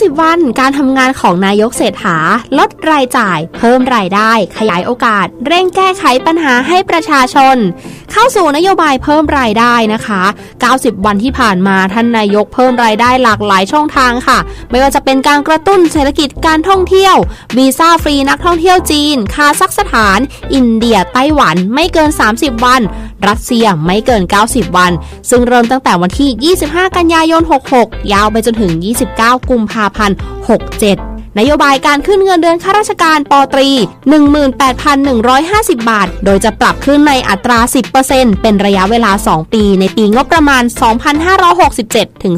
90 วัน การทำงานของนายกเศรษฐา ลดรายจ่าย เพิ่มรายได้ ขยายโอกาส เร่งแก้ไขปัญหาให้ประชาชน เข้าสู่นโยบายเพิ่มรายได้นะคะ 90 วันที่ผ่านมาท่านนายกเพิ่มรายได้หลากหลายช่องทางค่ะ ไม่ว่าจะเป็นการกระตุ้นเศรษฐกิจการท่องเที่ยว วีซ่าฟรีนักท่องเที่ยวจีน คาซัคสถาน อินเดีย ไต้หวัน ไม่เกิน 30 วัน รัสเซียไม่เกิน 90 วัน ซึ่งเริ่มตั้งแต่วันที่ 25 กันยายน 66 ยาวไปจนถึง 29 กุมภาพันธ์ 67 นโยบายการขึ้นเงินเดือนข้าราชการปตรี 18,150 บาท โดยจะปรับขึ้นในอัตรา 10%เป็นระยะเวลา 2 ปี ในปีงบประมาณ 2567 ถึง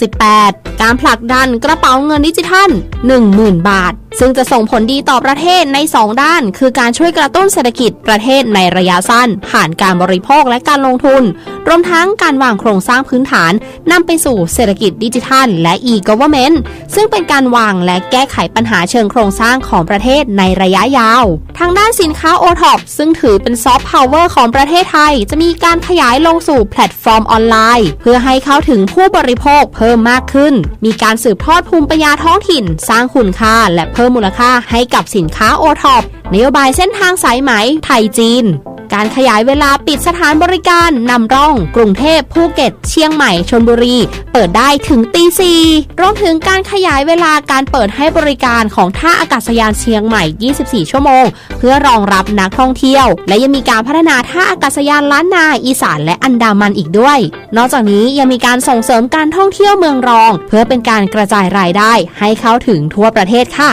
2568 การผลักดันกระเป๋าเงินดิจิทัล 10,000 บาท ซึ่งจะส่งผลดีต่อประเทศใน 2 ด้าน คือการช่วยกระตุ้นเศรษฐกิจประเทศในระยะสั้น ผ่านการบริโภคและการลงทุน รวมทั้งการวางโครงสร้างพื้นฐานนำไปสู่เศรษฐกิจดิจิทัล และ e-government ซึ่งเป็นการวางและแก้ไขปัญหาเชิงโครงสร้างของประเทศในระยะยาว ทางด้านสินค้า o t o p ซึ่งถือเป็นซอฟต์พาวเวอร์ของประเทศไทย จะมีการขยายลงสู่แพลตฟอร์มออนไลน์ เพื่อให้เข้าถึงผู้บริโภคเพิ่มมากขึ้น มีการสืบทอดภูมิปัญญาท้องถิ่น สร้างคุณค่าและเพิ่มมูลค่าให้กับสินค้า o t o p นโยบายเส้นทางสายไหมไทยจีน การขยายเวลาปิดสถานบริการนำร่อง กรุงเทพภูเก็ต เชียงใหม่ชนบุรี เปิดได้ถึงตีสี่รวมถึงการขยายเวลาการเปิดให้บริการของท่าอากาศยานเชียงใหม่ 24 ชั่วโมง เพื่อรองรับนักท่องเที่ยว และยังมีการพัฒนาท่าอากาศยานล้านนาอีสานและอันดามันอีกด้วย นอกจากนี้ยังมีการส่งเสริมการท่องเที่ยวเมืองรอง เพื่อเป็นการกระจายรายได้ให้เข้าถึงทั่วประเทศค่ะ